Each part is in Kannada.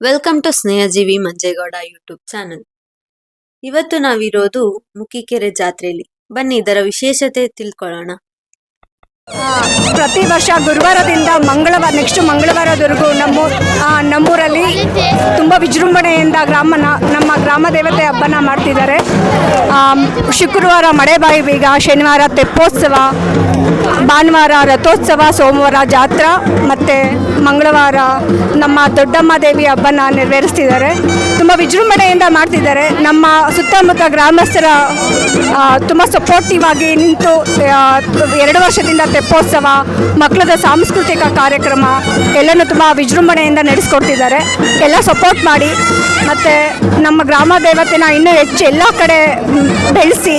Welcome to Snehajeevi Manjegowda YouTube channel ಇವತ್ತು ನಾವಿರೋದು ಮುಖಿಕೆರೆ ಜಾತ್ರೆಯಲ್ಲಿ. ಬನ್ನಿ ಇದರ ವಿಶೇಷತೆ ತಿಳ್ಕೊಳ್ಳೋಣ. ಪ್ರತಿ ವರ್ಷ ಗುರುವಾರದಿಂದ ಮಂಗಳವಾರ ನೆಕ್ಸ್ಟ್ ಮಂಗಳವಾರದವರೆಗೂ ನಮ್ಮ ನಮ್ಮೂರಲ್ಲಿ ತುಂಬ ವಿಜೃಂಭಣೆಯಿಂದ ಗ್ರಾಮನ, ನಮ್ಮ ಗ್ರಾಮ ದೇವತೆ ಹಬ್ಬನ ಮಾಡ್ತಿದ್ದಾರೆ. ಶುಕ್ರವಾರ ಶುಕ್ರವಾರ ಮಳೆಬಾಯಿ ಬೀಗ, ಶನಿವಾರ ತೆಪ್ಪೋತ್ಸವ, ಭಾನುವಾರ ರಥೋತ್ಸವ, ಸೋಮವಾರ ಜಾತ್ರಾ, ಮತ್ತು ಮಂಗಳವಾರ ನಮ್ಮ ದೊಡ್ಡಮ್ಮ ದೇವಿ ಹಬ್ಬನ ನೆರವೇರಿಸ್ತಿದ್ದಾರೆ. ತುಂಬ ವಿಜೃಂಭಣೆಯಿಂದ ಮಾಡ್ತಿದ್ದಾರೆ. ನಮ್ಮ ಸುತ್ತಮುತ್ತ ಗ್ರಾಮಸ್ಥರ ತುಂಬ ಸಪೋರ್ಟಿವ್ ಆಗಿ ನಿಂತು ಎರಡು ವರ್ಷದಿಂದ ತೆಪ್ಪೋತ್ಸವ, ಮಕ್ಕಳದ ಸಾಂಸ್ಕೃತಿಕ ಕಾರ್ಯಕ್ರಮ, ಎಲ್ಲನೂ ತುಂಬ ವಿಜೃಂಭಣೆಯಿಂದ ನಡೆಸ್ಕೊಡ್ತಿದ್ದಾರೆ. ಎಲ್ಲ ಸಪೋರ್ಟ್ ಮಾಡಿ, ಮತ್ತು ನಮ್ಮ ಗ್ರಾಮ ದೇವತೆನ ಇನ್ನೂ ಹೆಚ್ಚು ಎಲ್ಲ ಕಡೆ ಬೆಳೆಸಿ.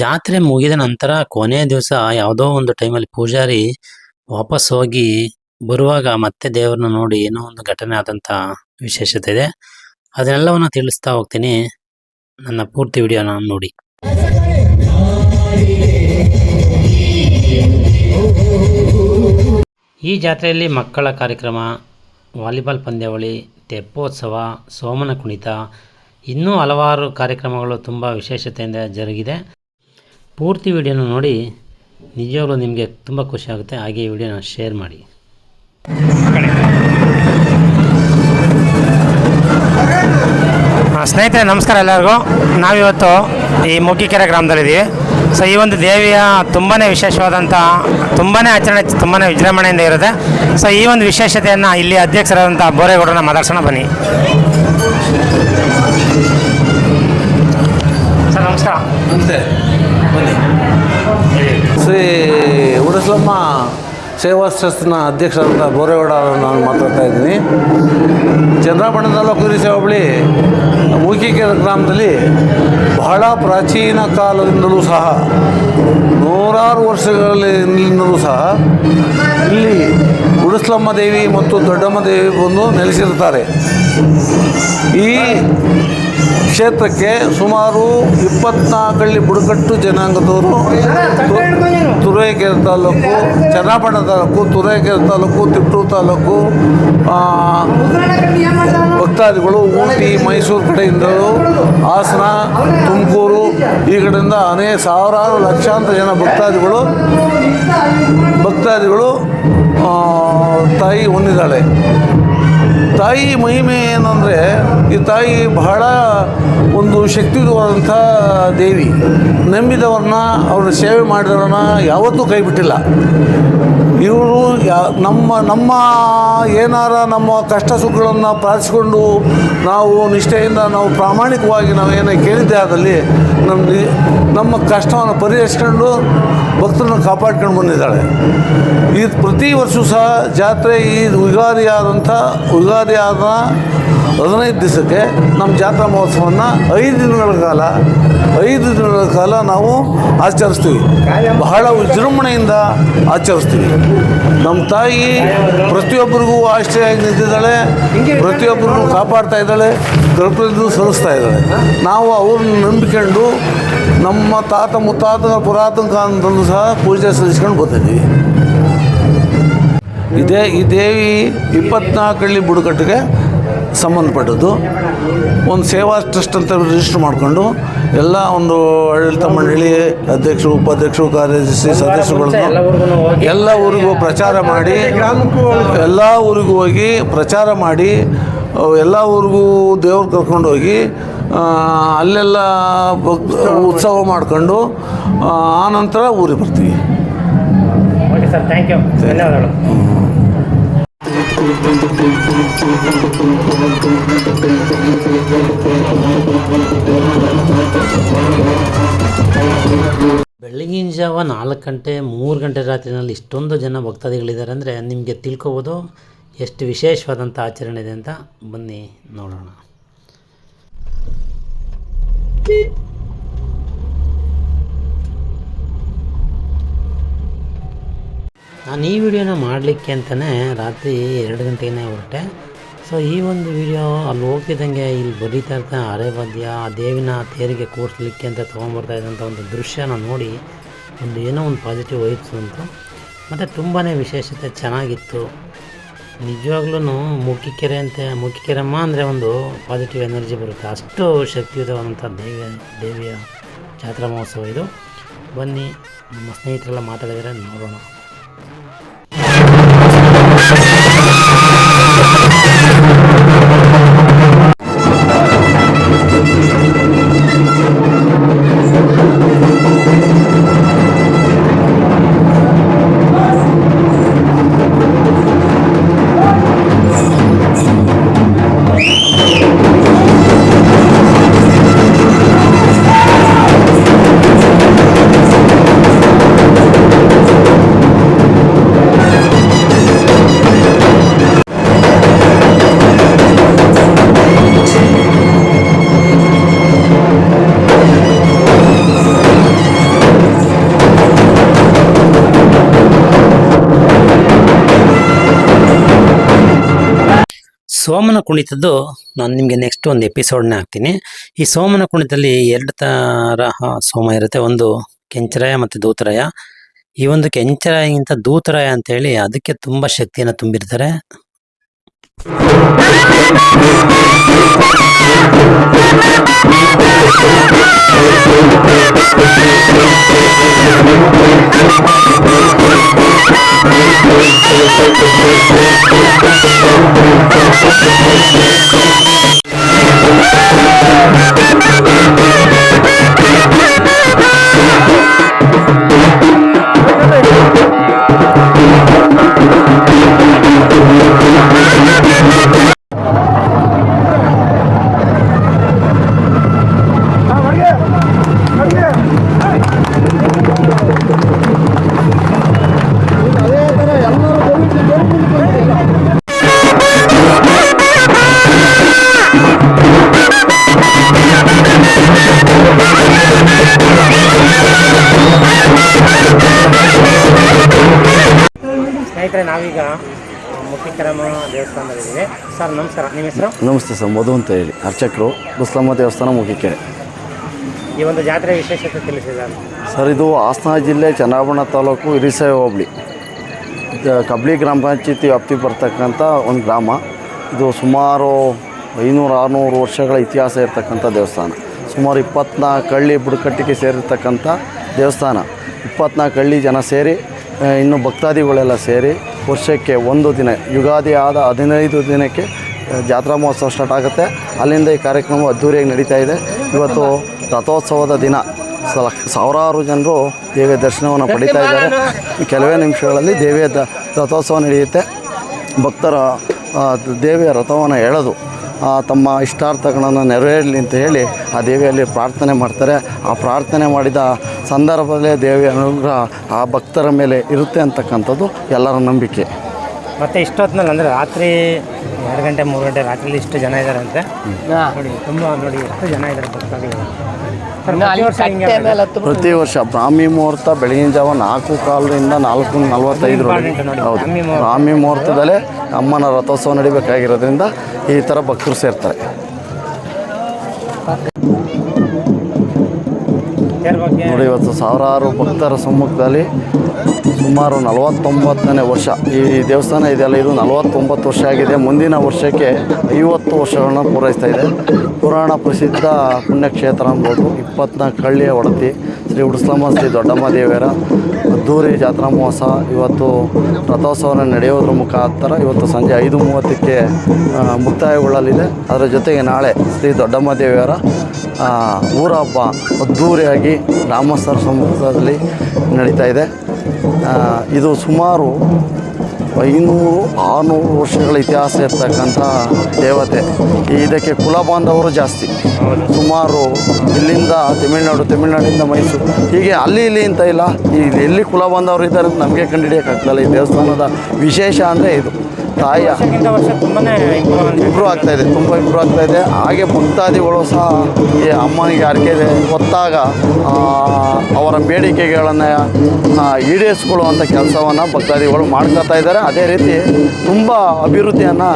ಜಾತ್ರೆ ಮುಗಿದ ನಂತರ ಕೊನೆಯ ದಿವಸ ಯಾವುದೋ ಒಂದು ಟೈಮಲ್ಲಿ ಪೂಜಾರಿ ವಾಪಸ್ ಹೋಗಿ ಬರುವಾಗ ಮತ್ತೆ ದೇವರನ್ನ ನೋಡಿ ಏನೋ ಒಂದು ಘಟನೆ ಆದಂತ ವಿಶೇಷತೆ ಇದೆ. ಅದನ್ನೆಲ್ಲವನ್ನು ತಿಳಿಸ್ತಾ ಹೋಗ್ತೀನಿ. ನನ್ನ ಪೂರ್ತಿ ವಿಡಿಯೋನ ನೋಡಿ. ಈ ಜಾತ್ರೆಯಲ್ಲಿ ಮಕ್ಕಳ ಕಾರ್ಯಕ್ರಮ, ವಾಲಿಬಾಲ್ ಪಂದ್ಯಾವಳಿ, ತೆಪ್ಪೋತ್ಸವ, ಸೋಮನ ಕುಣಿತ, ಇನ್ನೂ ಹಲವಾರು ಕಾರ್ಯಕ್ರಮಗಳು ತುಂಬ ವಿಶೇಷತೆಯಿಂದ ಜರುಗಿದೆ. ಪೂರ್ತಿ ವಿಡಿಯೋನ ನೋಡಿ ನಿಜವಾಗ್ಲೂ ನಿಮಗೆ ತುಂಬ ಖುಷಿ ಆಗುತ್ತೆ. ಹಾಗೆ ಈ ವಿಡಿಯೋನ ಶೇರ್ ಮಾಡಿ. ಸ್ನೇಹಿತರೆ ನಮಸ್ಕಾರ ಎಲ್ಲರಿಗೂ. ನಾವಿವತ್ತು ಈ ಮುಗ್ಗಿಕೆರೆ ಗ್ರಾಮದಲ್ಲಿದ್ದೀವಿ. ಸೊ ಈ ಒಂದು ದೇವಿಯ ತುಂಬಾ ವಿಶೇಷವಾದಂಥ ತುಂಬಾ ಆಚರಣೆ ತುಂಬಾ ವಿಜೃಂಭಣೆಯಿಂದ ಇರುತ್ತೆ. ಸೊ ಈ ಒಂದು ವಿಶೇಷತೆಯನ್ನು ಇಲ್ಲಿ ಅಧ್ಯಕ್ಷರಾದಂಥ ಬೋರೇಗೌಡರನ್ನ ಮಾತಾಡ್ಸೋಣ ಬನ್ನಿ. ಸರ್ ನಮಸ್ಕಾರ. ನಮಸ್ತೆ. ಶ್ರೀ ಉಡಸ್ಲಮ್ಮ ಸೇವಾ ಟ್ರಸ್ಟ್ನ ಅಧ್ಯಕ್ಷರಾದ ಬೋರೇಗೌಡ ನಾನು ಮಾತಾಡ್ತಾ ಇದ್ದೀನಿ. ಚಂದ್ರಾಪಟ್ಟಣ ತಾಲೂಕು ಕುರಿಸಿ ಹೋಬಳಿ ಮೂಕಿಕೆರೆ ಗ್ರಾಮದಲ್ಲಿ ಬಹಳ ಪ್ರಾಚೀನ ಕಾಲದಿಂದಲೂ ಸಹ, ನೂರಾರು ವರ್ಷಗಳಿಂದಲೂ ಸಹ ಇಲ್ಲಿ ಉಡಸ್ಲಮ್ಮ ದೇವಿ ಮತ್ತು ದೊಡ್ಡಮ್ಮ ದೇವಿ ಬಂದು ನೆಲೆಸಿರುತ್ತಾರೆ. ಈ ಕ್ಷೇತ್ರಕ್ಕೆ ಸುಮಾರು ಇಪ್ಪತ್ನಾಲ್ಕಳ್ಳಿ ಬುಡಕಟ್ಟು ಜನಾಂಗದವರು ತುರೇಕೆರೆ ತಾಲೂಕು, ಚನ್ನಪಟ್ಟಣ ತಾಲೂಕು, ತುರೇಕೆರೆ ತಾಲೂಕು, ತಿಪ್ಟೂರು ತಾಲೂಕು ಭಕ್ತಾದಿಗಳು ಊಟಿ, ಮೈಸೂರು ಕಡೆಯಿಂದಲೂ ಹಾಸನ, ತುಮಕೂರು ಈ ಕಡೆಯಿಂದ ಅನೇಕ ಸಾವಿರಾರು ಲಕ್ಷಾಂತರ ಜನ ಭಕ್ತಾದಿಗಳು ಭಕ್ತಾದಿಗಳು ತಾಯಿ ಹೊಂದಿದ್ದಾಳೆ. ತಾಯಿ ಮಹಿಮೆ ಏನಂದರೆ ಈ ತಾಯಿ ಬಹಳ ಒಂದು ಶಕ್ತಿಯುತವಾದಂಥ ದೇವಿ. ನಂಬಿದವ್ರನ್ನ, ಅವ್ರನ್ನ ಸೇವೆ ಮಾಡಿದವ್ರನ್ನ ಯಾವತ್ತೂ ಕೈ ಬಿಟ್ಟಿಲ್ಲ ಇವರು ಯಾ, ನಮ್ಮ ನಮ್ಮ ಏನಾರ ನಮ್ಮ ಕಷ್ಟ ಸುಖಗಳನ್ನು ಪ್ರಾರ್ಥಿಸಿಕೊಂಡು ನಾವು ನಿಷ್ಠೆಯಿಂದ ನಾವು ಪ್ರಾಮಾಣಿಕವಾಗಿ ನಾವು ಏನೇ ಕೇಳಿದ್ದೆ ಆದಲ್ಲಿ ನಮ್ಮ ನಮ್ಮ ಕಷ್ಟವನ್ನು ಪರಿಹರಿಸ್ಕೊಂಡು ಭಕ್ತರನ್ನು ಕಾಪಾಡ್ಕೊಂಡು ಬಂದಿದ್ದಾಳೆ. ಇದು ಪ್ರತಿ ವರ್ಷವೂ ಸಹ ಜಾತ್ರೆ ಈ ಯುಗಾದಿ ಆದಂಥ ಆದ ಹದಿನೈದು ದಿವಸಕ್ಕೆ ನಮ್ಮ ಜಾತ್ರಾ ಮಹೋತ್ಸವವನ್ನು ಐದು ದಿನಗಳ ಕಾಲ, ಐದು ದಿನಗಳ ಕಾಲ ನಾವು ಆಚರಿಸ್ತೀವಿ. ಬಹಳ ವಿಜೃಂಭಣೆಯಿಂದ ಆಚರಿಸ್ತೀವಿ. ನಮ್ಮ ತಾಯಿ ಪ್ರತಿಯೊಬ್ಬರಿಗೂ ಆಶ್ರಯ ನಿಂತಿದ್ದಾಳೆ ಪ್ರತಿಯೊಬ್ಬರಿಗೂ ಕಾಪಾಡ್ತಾ ಇದ್ದಾಳೆ, ಗರ್ಭದಿಂದ ಸಲ್ಲಿಸ್ತಾ ಇದ್ದಾಳೆ. ನಾವು ಅವ್ರನ್ನ ನಂಬಿಕೊಂಡು ನಮ್ಮ ತಾತ ಮುತ್ತಾತ ಪುರಾತನ ಕಾಲದಲ್ಲೂ ಸಹ ಪೂಜೆ ಸಲ್ಲಿಸ್ಕೊಂಡು ಬರ್ತಿದ್ದೀವಿ. ಇದೇ ಈ ದೇವಿ ಇಪ್ಪತ್ನಾಲ್ಕಳ್ಳಿ ಬುಡಕಟ್ಟಿಗೆ ಸಂಬಂಧಪಟ್ಟದ್ದು. ಒಂದು ಸೇವಾ ಟ್ರಸ್ಟ್ ಅಂತ ರಿಜಿಸ್ಟರ್ ಮಾಡಿಕೊಂಡು ಎಲ್ಲ ಒಂದು ಆಡಳಿತ ಮಂಡಳಿ ಅಧ್ಯಕ್ಷರು ಉಪಾಧ್ಯಕ್ಷರು ಕಾರ್ಯದರ್ಶಿ ಸದಸ್ಯರುಗಳನ್ನು ಎಲ್ಲ ಊರಿಗೂ ಪ್ರಚಾರ ಮಾಡಿ ಎಲ್ಲ ಊರಿಗೂ ಹೋಗಿ ಪ್ರಚಾರ ಮಾಡಿ ಎಲ್ಲ ಊರಿಗೂ ದೇವ್ರು ಕರ್ಕೊಂಡು ಹೋಗಿ ಅಲ್ಲೆಲ್ಲ ಉತ್ಸವ ಮಾಡ್ಕೊಂಡು ಆ, ಆ ಊರಿಗೆ ಬರ್ತೀವಿ. ಓಕೆ ಸರ್ ಥ್ಯಾಂಕ್ ಯು ಧನ್ಯವಾದಗಳು. ಬೆಳಗಿನ ಜಾವ ನಾಲ್ಕು ಗಂಟೆ ಮೂರು ಗಂಟೆ ರಾತ್ರಿನಲ್ಲಿ ಇಷ್ಟೊಂದು ಜನ ಭಕ್ತಾದಿಗಳಿದ್ದಾರೆ ಅಂದರೆ ನಿಮಗೆ ತಿಳ್ಕೊಬೋದು ಎಷ್ಟು ವಿಶೇಷವಾದಂಥ ಆಚರಣೆ ಇದೆ ಅಂತ ಬನ್ನಿ ನೋಡೋಣ. ನಾನು ಈ ವಿಡಿಯೋನ ಮಾಡಲಿಕ್ಕೆ ಅಂತಲೇ ರಾತ್ರಿ ಎರಡು ಗಂಟೆಗೆ ಹೊರಟೆ. ಸೊ ಈ ಒಂದು ವಿಡಿಯೋ ಅಲ್ಲಿ ಹೋಗ್ತಿದ್ದಂಗೆ ಇಲ್ಲಿ ಬರೀತಾ ಇರ್ತಾ ಅರೆವಾದ್ಯ ಆ ದೇವಿನ ತೇರಿಗೆ ಕೂರಿಸ್ಲಿಕ್ಕೆ ಅಂತ ತೊಗೊಂಬರ್ತಾ ಇದ್ದಂಥ ಒಂದು ದೃಶ್ಯನ ನೋಡಿ ಒಂದು ಏನೋ ಒಂದು ಪಾಸಿಟಿವ್ ವೈಬ್ಸ್ ಉಂಟು ಮತ್ತು ತುಂಬಾ ವಿಶೇಷತೆ ಚೆನ್ನಾಗಿತ್ತು. ನಿಜವಾಗ್ಲೂ ಮೂಕಿಕೆರೆ ಅಂತ, ಮೂಕಿಕೆರಮ್ಮ ಅಂದರೆ ಒಂದು ಪಾಸಿಟಿವ್ ಎನರ್ಜಿ ಬರುತ್ತೆ. ಅಷ್ಟು ಶಕ್ತಿಯುತವಾದಂಥ ದೇವಿಯ ದೇವಿಯ ಜಾತ್ರಾ ಮಹೋತ್ಸವ ಇದು. ಬನ್ನಿ, ನಮ್ಮ ಸ್ನೇಹಿತರೆಲ್ಲ ಮಾತಾಡಿದರೆ ನೋಡೋಣ. ಸೋಮನ ಕುಣಿತದ್ದು ನಾನು ನಿಮಗೆ ನೆಕ್ಸ್ಟ್ ಒಂದು ಎಪಿಸೋಡ್ನ ಹಾಕ್ತೀನಿ. ಈ ಸೋಮನ ಕುಣಿತದಲ್ಲಿ ಎರಡು ತರಹ ಸೋಮ ಇರುತ್ತೆ. ಒಂದು ಕೆಂಚರಾಯ ಮತ್ತು ದೂತರಾಯ. ಈ ಒಂದು ಕೆಂಚರಾಯಗಿಂತ ದೂತರಾಯ ಅಂತೇಳಿ ಅದಕ್ಕೆ ತುಂಬ ಶಕ್ತಿಯನ್ನು ತುಂಬಿರ್ತಾರೆ. ಸರ್ ನಮಸ್ಕಾರ. ನಿಮ್ಮ ಹೆಸರು? ನಮಸ್ತೆ ಸರ್ ಮಧು ಅಂತ ಹೇಳಿ. ಅರ್ಚಕರು ಗುಸ್ಲಮ್ಮ ದೇವಸ್ಥಾನ ಮುಗಿಕೆರೆ ಈ ಒಂದು ಜಾತ್ರೆ ವಿಶೇಷತೆ ತಿಳಿಸಿದ್ದಾರೆ. ಸರ್ ಇದು ಹಾಸನ ಜಿಲ್ಲೆ ಚನ್ನಾಭರಣ ತಾಲೂಕು ಹಿರಿಸೆ ಹೋಬಳಿ. ಕಬ್ಳಿ ಕಬ್ಲಿ ಗ್ರಾಮ ಪಂಚಾಯತಿ ವ್ಯಾಪ್ತಿಗೆ ಬರ್ತಕ್ಕಂಥ ಒಂದು ಗ್ರಾಮ. ಇದು ಸುಮಾರು ಐನೂರು ಆರುನೂರು ವರ್ಷಗಳ ಇತಿಹಾಸ ಇರತಕ್ಕಂಥ ದೇವಸ್ಥಾನ. ಸುಮಾರು ಇಪ್ಪತ್ನಾಲ್ಕು ಹಳ್ಳಿ ಬುಡಕಟ್ಟಿಗೆ ಸೇರಿರ್ತಕ್ಕಂಥ ದೇವಸ್ಥಾನ. ಇಪ್ಪತ್ನಾಲ್ಕು ಹಳ್ಳಿ ಜನ ಸೇರಿ ಇನ್ನು ಭಕ್ತಾದಿಗಳೆಲ್ಲ ಸೇರಿ ವರ್ಷಕ್ಕೆ ಒಂದು ದಿನ ಯುಗಾದಿ ಆದ ಹದಿನೈದು ದಿನಕ್ಕೆ ಜಾತ್ರಾ ಮಹೋತ್ಸವ ಸ್ಟಾರ್ಟ್ ಆಗುತ್ತೆ. ಅಲ್ಲಿಂದ ಈ ಕಾರ್ಯಕ್ರಮ ಅದ್ದೂರಿಯಾಗಿ ನಡೀತಾ ಇದೆ. ಇವತ್ತು ರಥೋತ್ಸವದ ದಿನ. ಸಾವಿರಾರು ಜನರು ದೇವಿಯ ದರ್ಶನವನ್ನು ಪಡಿತಾ ಇದ್ದಾರೆ. ಕೆಲವೇ ನಿಮಿಷಗಳಲ್ಲಿ ದೇವಿಯ ದ ರಥೋತ್ಸವ ನಡೆಯುತ್ತೆ. ಭಕ್ತರ ದೇವಿಯ ರಥವನ್ನು ಎಳೆದು ತಮ್ಮ ಇಷ್ಟಾರ್ಥಗಳನ್ನು ನೆರವೇರಲಿ ಅಂತ ಹೇಳಿ ಆ ದೇವಿಯಲ್ಲಿ ಪ್ರಾರ್ಥನೆ ಮಾಡ್ತಾರೆ. ಆ ಪ್ರಾರ್ಥನೆ ಮಾಡಿದ ಸಂದರ್ಭದಲ್ಲೇ ದೇವಿಯ ಅನುಗ್ರಹ ಆ ಭಕ್ತರ ಮೇಲೆ ಇರುತ್ತೆ ಅಂತಕ್ಕಂಥದ್ದು ಎಲ್ಲರ ನಂಬಿಕೆ. ಮತ್ತೆ ಇಷ್ಟೊತ್ತಿನಲ್ಲಿ ಅಂದರೆ ರಾತ್ರಿ ಎರಡು ಗಂಟೆ ಮೂರು ಗಂಟೆ ರಾತ್ರಿಲಿ ಇಷ್ಟು ಜನ ಇದ್ದಾರೆ ಅಂತೆ. ನೋಡಿ ತುಂಬಾ ನೋಡಿ ಎಷ್ಟು ಜನ ಇದ್ದಾರೆ ಭಕ್ತಾದಿಗಳು ಪ್ರತಿ ವರ್ಷ ಪ್ರತಿ ವರ್ಷ ಬ್ರಾಹ್ಮಿ ಮುಹೂರ್ತ ಬೆಳಗಿನ ಜಾವ ನಾಲ್ಕು ಕಾಲದಿಂದ ನಾಲ್ಕು ನಲವತ್ತೈದರೊಳಗೆ. ಹೌದು. ಬ್ರಾಹ್ಮಿ ಬ್ರಾಹ್ಮಿ ಮುಹೂರ್ತದಲ್ಲೇ ಅಮ್ಮನ ರಥೋತ್ಸವ ನಡಿಬೇಕಾಗಿರೋದ್ರಿಂದ ಈ ಥರ ಭಕ್ತರು ಸೇರ್ತಾರೆ. ನೋಡಿ ಇವತ್ತು ಸಾವಿರಾರು ಭಕ್ತರ ಸಮ್ಮುಖದಲ್ಲಿ ಸುಮಾರು ನಲವತ್ತೊಂಬತ್ತನೇ ವರ್ಷ. ಈ ದೇವಸ್ಥಾನ ಇದೆಯಲ್ಲ ಇದು ನಲವತ್ತೊಂಬತ್ತು ವರ್ಷ ಆಗಿದೆ. ಮುಂದಿನ ವರ್ಷಕ್ಕೆ ಐವತ್ತು ವರ್ಷಗಳನ್ನ ಪೂರೈಸ್ತಾ ಇದೆ. ಪುರಾಣ ಪ್ರಸಿದ್ಧ ಪುಣ್ಯಕ್ಷೇತ್ರ ಅನ್ಬೋದು ಇಪ್ಪತ್ನಾಲ್ಕು ಹಳ್ಳಿಯ ಒಡತಿ ಶ್ರೀ ಉಡುಸ್ಲಮ್ಮ ಶ್ರೀ ದೊಡ್ಡಮ್ಮ ದೇವಿಯರ ಅದ್ದೂರಿ ಜಾತ್ರಾ ಮಹೋತ್ಸವ ಇವತ್ತು ರಥೋತ್ಸವ ನಡೆಯೋದ್ರ ಮುಖಾಂತರ ಇವತ್ತು ಸಂಜೆ ಐದು ಮೂವತ್ತಕ್ಕೆ ಮುಕ್ತಾಯಗೊಳ್ಳಲಿದೆ. ಅದರ ಜೊತೆಗೆ ನಾಳೆ ಶ್ರೀ ದೊಡ್ಡಮ್ಮ ದೇವಿಯರ ಆ, ಊರ ಹಬ್ಬ ಅದ್ಧೂರಿಯಾಗಿ ಗ್ರಾಮಸ್ಥರ ಸಮುದ್ರದಲ್ಲಿ ನಡೀತಾ ಇದೆ. ಇದು ಸುಮಾರು ಐನೂರು ಆರುನೂರು ವರ್ಷಗಳ ಇತಿಹಾಸ ಇರ್ತಕ್ಕಂಥ ದೇವತೆ. ಇದಕ್ಕೆ ಕುಲ ಬಾಂಧವರು ಜಾಸ್ತಿ. ಸುಮಾರು ಇಲ್ಲಿಂದ ತಮಿಳ್ನಾಡು, ತಮಿಳ್ನಾಡಿಂದ ಮೈಸೂರು. ಹೀಗೆ ಅಲ್ಲಿ, ಇಲ್ಲಿ ಅಂತ ಇಲ್ಲ. ಈ ಎಲ್ಲಿ ಕುಲ ಬಾಂಧವರು ಇದ್ದಾರೆ ಅಂತ ನಮಗೆ ಕಂಡುಹಿಡಿಯೋಕ್ಕಾಗ್ತಲ್ಲ ಈ ದೇವಸ್ಥಾನದ ವಿಶೇಷ ಅಂದರೆ ಇದು. ತಾಯಿಯ ವರ್ಷ ತುಂಬಾನೇ ಇಂಪ್ರೂವ್ ಆಗ್ತಾ ಇದೆ ತುಂಬ ಇಂಪ್ರೂವ್ ಆಗ್ತಾ ಇದೆ. ಹಾಗೆ ಭಕ್ತಾದಿಗಳು ಸಹ ಈ ಅಮ್ಮನಿಗೆ ಹರಕೆ ಹೊತ್ತಾಗ ಅವರ ಬೇಡಿಕೆಗಳನ್ನು ಈಡೇರಿಸ್ಕೊಳ್ಳುವಂಥ ಕೆಲಸವನ್ನು ಭಕ್ತಾದಿಗಳು ಮಾಡ್ಕೊತಾ ಇದ್ದಾರೆ. ಅದೇ ರೀತಿ ತುಂಬ ಅಭಿವೃದ್ಧಿಯನ್ನು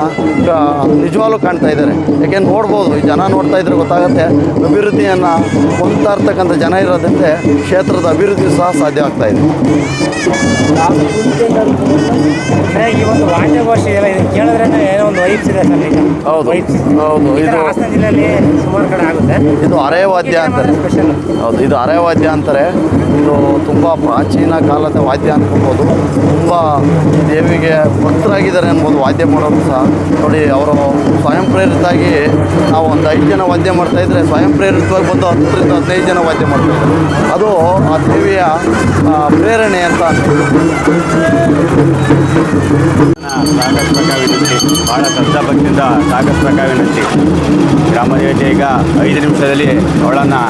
ನಿಜವಾಗ್ಲೂ ಕಾಣ್ತಾ ಇದ್ದಾರೆ. ಯಾಕೆ ನೋಡ್ಬೋದು ಈ ಜನ ನೋಡ್ತಾ ಇದ್ರೆ ಗೊತ್ತಾಗುತ್ತೆ ಅಭಿವೃದ್ಧಿಯನ್ನು ಹೊಂದ್ತಾ ಇರ್ತಕ್ಕಂಥ ಜನ ಇರೋದ್ರಿಂದ ಕ್ಷೇತ್ರದ ಅಭಿವೃದ್ಧಿ ಸಹ ಸಾಧ್ಯ ಆಗ್ತಾ ಇದೆ. ಇದೆಯಲ್ಲ ಇದು ಕೇಳಿದ್ರೆ ಏನೋ ಒಂದು ವೈಬ್ಸ್ ಇದೆ ಸರ್ ಈಗ. ಹೌದು. ಹೌದು. ಈ ಇದು ಹಾಸನ ಜಿಲ್ಲೆಯಲ್ಲಿ ಸುಮಾರು ಕಡೆ ಆಗುತ್ತೆ. ಇದು ಅರೆವಾದ್ಯ ಅಂತಾರೆ. ಸ್ಪೆಷಲ್ ಹೌದು. ಇದು ಅರೆವಾದ್ಯ ಅಂತಾರೆ. ಇದು ತುಂಬ ಪ್ರಾಚೀನ ಕಾಲದ ವಾದ್ಯ ಅನ್ಕೋಬೋದು. ತುಂಬ ದೇವಿಗೆ ಭಕ್ತರಾಗಿದ್ದಾರೆ ಅನ್ಬೋದು ವಾದ್ಯ ಮಾಡೋದು ಸಹ. ನೋಡಿ ಅವರು ಸ್ವಯಂ ಪ್ರೇರಿತಾಗಿ ನಾವು ಒಂದು ಐದು ಜನ ವಾದ್ಯ ಮಾಡ್ತಾ ಇದ್ರೆ ಸ್ವಯಂ ಪ್ರೇರಿತವಾಗಿ ಬಂದು ಹತ್ತರಿಂದ ಹದಿನೈದು ಜನ ವಾದ್ಯ ಮಾಡ್ತಾರೆ. ಅದು ಆ ದೇವಿಯ ಪ್ರೇರಣೆ ಅಂತ. ಸಾಗಿಸ್ಬೇಕಾ ವಿನಂತಿ ಭಾಳ ಶ್ರದ್ಧಾಭಕ್ತಿಯಿಂದ ಸಾಗಸ್ಬೇಕ ವಿನಂತಿ ಗ್ರಾಮ ದೇವತೆ ಈಗ ಐದು ನಿಮಿಷದಲ್ಲಿ ಅವಳನ್ನು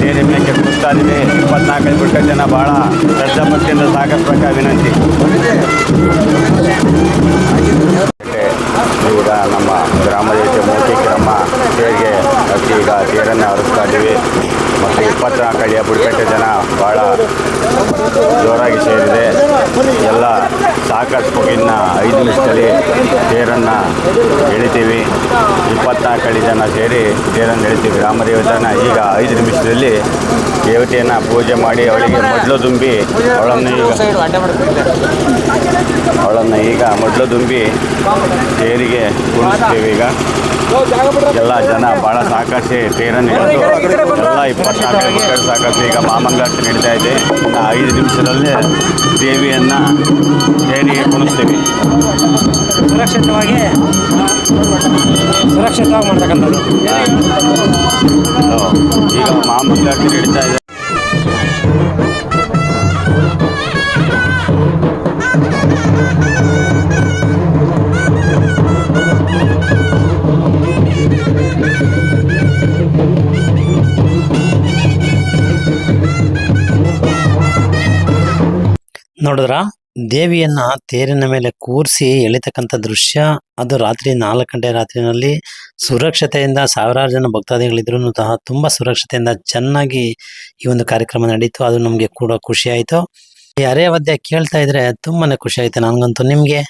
ಮೇಲೆ ಕುಸ್ತಾ ಇದೆ. ಇಪ್ಪತ್ನಾಲ್ಕೈದು ಬಿಟ್ಟ ಜನ ಭಾಳ ಶ್ರದ್ಧಾಭಕ್ತಿಯಿಂದ ಸಾಗಸ್ಬೇಕ ವಿನಂತಿ ಈಗ ನಮ್ಮ ಗ್ರಾಮ ದೇವತೆ ಮೂರ್ತಿ ಗ್ರಾಮ ತೇರಿಗೆ ಅತಿ ಈಗ ತೇರನ್ನು ಹರಿಸ್ತಾ ಇದ್ದೀವಿ. ಮತ್ತು ಇಪ್ಪತ್ನಾಲ್ಕು ಅಡಿಯ ಬುಡಕಟ್ಟು ಜನ ಭಾಳ ಜೋರಾಗಿ ಸೇರಿದೆ. ಎಲ್ಲ ಸಾಕಷ್ಟು ಇನ್ನ ಐದು ನಿಮಿಷದಲ್ಲಿ ತೇರನ್ನು ಎಳಿತೀವಿ. ಇಪ್ಪತ್ನಾಲ್ಕು ಜನ ಸೇರಿ ತೇರನ್ನು ಎಳಿತೀವಿ. ಗ್ರಾಮದೇವತೆನ ಈಗ ಐದು ನಿಮಿಷದಲ್ಲಿ ದೇವತೆಯನ್ನು ಪೂಜೆ ಮಾಡಿ ಅವಳಿಗೆ ಮೊದಲು ತುಂಬಿ ಅವಳನ್ನು ಈಗ ಅವಳನ್ನು ಈಗ ಮೊದಲು ತುಂಬಿ ತೇರಿಗೆ ಕುಣಿಸ್ತೀವಿ ಈಗ. ಎಲ್ಲ ಜನ ಭಾಳ ಸಾಕಷ್ಟು ತೇರನ್ನು ಹಿಡಿದು ಎಲ್ಲ ಇಪ್ಪತ್ನಾಲ್ಕು ಮಕ್ಕಳು ಸಾಕಷ್ಟು ಈಗ ಮಾಮಂಗಾಟ ನಡೀತಾ ಇದೆ. ಐದು ನಿಮಿಷದಲ್ಲೇ ದೇವಿಯನ್ನು ತೇರಿಗೆ ಕುಣಿಸ್ತೀವಿ ಸುರಕ್ಷಿತವಾಗಿ ಸುರಕ್ಷಿತವಾಗಿ ಮಾಡ್ತಕ್ಕಂಥದ್ದು ಈಗ ಆಗಿ ನಡೀತಾ ಇದೆ. ನೋಡಿದ್ರ? ದೇವಿಯನ್ನ ತೇರಿನ ಮೇಲೆ ಕೂರಿಸಿ ಎಳಿತಕ್ಕಂಥ ದೃಶ್ಯ, ಅದು ರಾತ್ರಿ ನಾಲ್ಕು ಗಂಟೆ ರಾತ್ರಿನಲ್ಲಿ ಸುರಕ್ಷತೆಯಿಂದ ಸಾವಿರಾರು ಜನ ಭಕ್ತಾದಿಗಳಿದ್ರು ಸಹ ತುಂಬಾ ಸುರಕ್ಷತೆಯಿಂದ ಚೆನ್ನಾಗಿ ಈ ಒಂದು ಕಾರ್ಯಕ್ರಮ ನಡೀತು. ಅದು ನಮಗೆ ಕೂಡ ಖುಷಿ ಆಯಿತು. ಈ ಅರೆವಾದ್ಯ ಕೇಳ್ತಾ ಇದ್ರೆ ತುಂಬಾನೇ ಖುಷಿ ಆಯ್ತು. ನನಗಂತೂ ನಿಮಗೆ?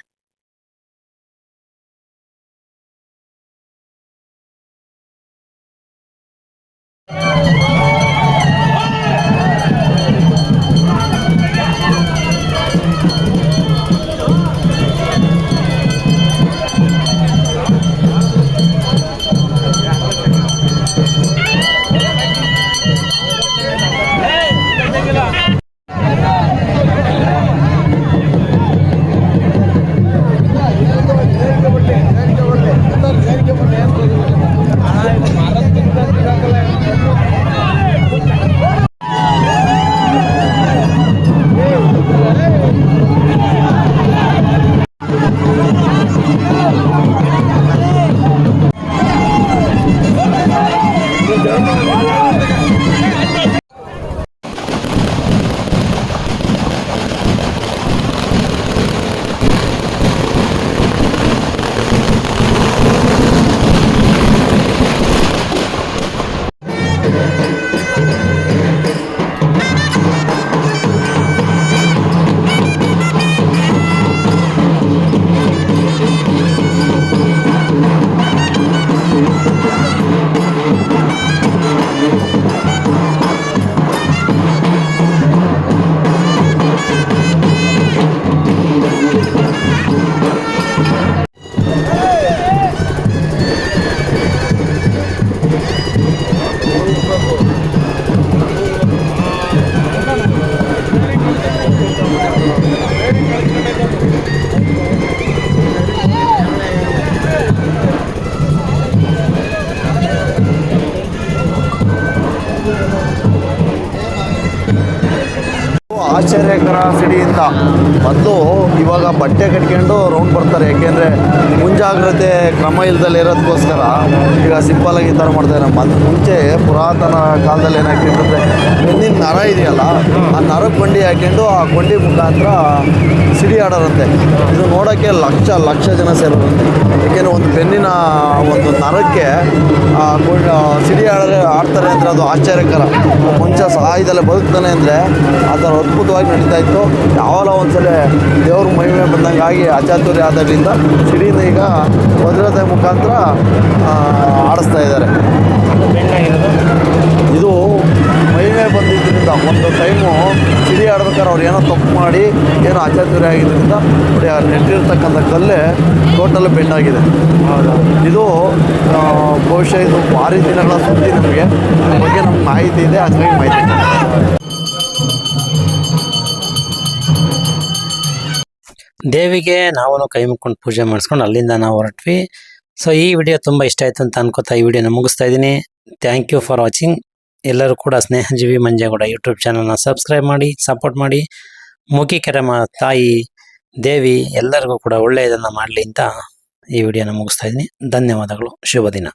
ಆಶ್ಚರ್ಯಕರ ಸಿಡಿಯಿಂದ ಮೊದಲು ಇವಾಗ ಬಟ್ಟೆ ಕಟ್ಕೊಂಡು ರೌಂಡ್ ಬರ್ತಾರೆ. ಯಾಕೆಂದರೆ ಮುಂಜಾಗ್ರತೆ ಕ್ರಮ ಇಲ್ದಲೆ ಇರೋದಕ್ಕೋಸ್ಕರ ಈಗ ಸಿಂಪಲಾಗಿ ಈ ಥರ ಮಾಡ್ತಾರೆ ಮತ್ತು ಮುಂಚೆ ಪುರಾತನ ಕಾಲದಲ್ಲಿ ಏನಾಗ್ತಿರ್ತದೆ ಬೆನ್ನಿನ ನರ ಇದೆಯಲ್ಲ, ಆ ನರಕ್ಕೆ ಕೊಂಡಿ ಹಾಕ್ಕೊಂಡು ಆ ಕೊಂಡಿ ಮುಖಾಂತರ ಸಿಡಿ ಆಡೋರಂತೆ. ಇದು ನೋಡೋಕ್ಕೆ ಲಕ್ಷ ಲಕ್ಷ ಜನ ಸೇರೋರಂತೆ. ಯಾಕೆಂದರೆ ಒಂದು ಬೆನ್ನಿನ ಒಂದು ನರಕ್ಕೆ ಆ ಸಿಡಿ ಆಡೋರೆ ಆಡ್ತಾರೆ ಅಂದರೆ ಅದು ಆಶ್ಚರ್ಯಕರ. ಮುಂಚೆ ಸಹಾಯದಲ್ಲೇ ಬದುಕ್ತಾನೆ ಅಂದರೆ ಆ ಥರ ಅದ್ಭುತವಾಗಿ ನಡೀತಾ ಇತ್ತು. ಯಾವಾಗ ಒಂದ್ಸಲ ದೇವ್ರ ಮಹಿಮೆ ಬಂದಂಗೆ ಆಗಿ ಅಚಾತುರ್ಯ ಆದ್ದರಿಂದ ಸಿಡಿನ ಈಗ ಭದ್ರತೆ ಮುಖಾಂತರ ಆಡಿಸ್ತಾ ಇದ್ದಾರೆ. ಇದು ಮಹಿಮೆ ಬಂದಿದ್ದರಿಂದ ಒಂದು ಟೈಮು ಸಿಡಿ ಆಡ್ಬೇಕಾದ್ರೆ ಅವ್ರು ಏನೋ ತಪ್ಪು ಮಾಡಿ, ಏನೋ ಅಚಾತುರ್ಯ ಆಗಿದ್ದರಿಂದ ನೋಡಿ, ಆ ನೆಟ್ಟಿರ್ತಕ್ಕಂಥ ಕಲ್ಲೇ ಟೋಟಲ್ ಬೆಂಡಾಗಿದೆ ಇದು ಬಹುಶಃ ಇದು ಭಾರಿ ದಿನಗಳ ಸುದ್ದಿ ನಮಗೆ. ಬಗ್ಗೆ ನಮ್ಗೆ ಮಾಹಿತಿ ಇದೆ ಹಾಗಾಗಿ ಮಾಹಿತಿ ದೇವಿಗೆ ನಾವು ಕೈ ಮುಕ್ಕೊಂಡು ಪೂಜೆ ಮಾಡಿಸ್ಕೊಂಡು ಅಲ್ಲಿಂದ ನಾವು ಹೊರಟ್ವಿ. ಸೊ ಈ ವಿಡಿಯೋ ತುಂಬ ಇಷ್ಟ ಆಯ್ತು ಅಂತ ಅನ್ಕೋತಾ ಈ ವಿಡಿಯೋನ ಮುಗಿಸ್ತಾ ಇದ್ದೀನಿ. ಥ್ಯಾಂಕ್ ಯು ಫಾರ್ ವಾಚಿಂಗ್ ಎಲ್ಲರೂ ಕೂಡ ಸ್ನೇಹಜೀವಿ ಮಂಜೇಗೌಡ ಯೂಟ್ಯೂಬ್ ಚಾನಲ್ನ ಸಬ್ಸ್ಕ್ರೈಬ್ ಮಾಡಿ ಸಪೋರ್ಟ್ ಮಾಡಿ. ಮುಖಿಕೆರಮ ತಾಯಿ, ದೇವಿ ಎಲ್ಲರಿಗೂ ಕೂಡ ಒಳ್ಳೆಯದನ್ನು ಮಾಡಲಿ ಅಂತ ಈ ವಿಡಿಯೋನ ಮುಗಿಸ್ತಾ ಇದ್ದೀನಿ. ಧನ್ಯವಾದಗಳು. ಶುಭ ದಿನ.